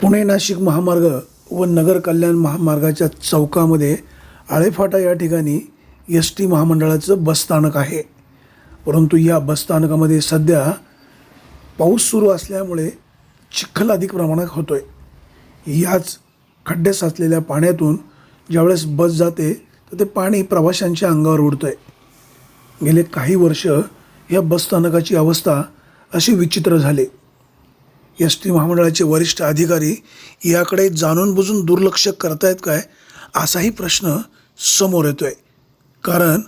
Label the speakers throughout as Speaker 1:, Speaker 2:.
Speaker 1: पुणे नाशिक महामार्ग व नगर कल्याण महामार्गाच्या चौकामध्ये आळेफाटा या ठिकाणी एस टी महामंडळाचं बसस्थानक आहे. परंतु या बसस्थानकामध्ये सध्या पाऊस सुरू असल्यामुळे चिखल अधिक प्रमाणात होतो आहे याच खड्डे साचलेल्या पाण्यातून ज्यावेळेस बस जाते तर ते पाणी प्रवाशांच्या अंगावर उडतं आहे गेले काही वर्ष या बसस्थानकाची अवस्था अशी विचित्र झाली. एस टी महामंडळाचे वरिष्ठ अधिकारी याकडे जाणून बुजून दुर्लक्ष करतायत काय असाही प्रश्न समोर येतो आहे कारण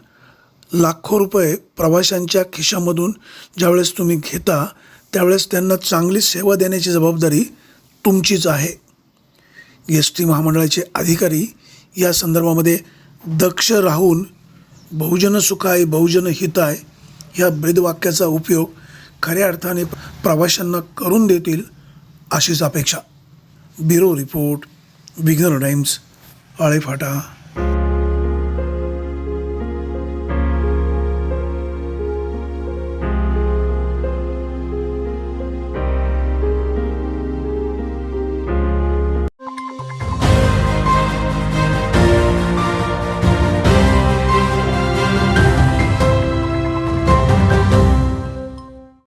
Speaker 1: लाखो रुपये प्रवाशांच्या खिशामधून ज्यावेळेस तुम्ही घेता त्यावेळेस त्यांना चांगली सेवा देण्याची जबाबदारी तुमचीच आहे. एस टी महामंडळाचे अधिकारी या संदर्भामध्ये दक्ष राहून बहुजन सुखाय बहुजन हिताय ह्या ब्रीदवाक्याचा उपयोग खऱ्या अर्थाने प्रवाशांना करून देतील अशीच अपेक्षा. ब्युरो रिपोर्ट विघ्नर टाइम्स आळेफाटा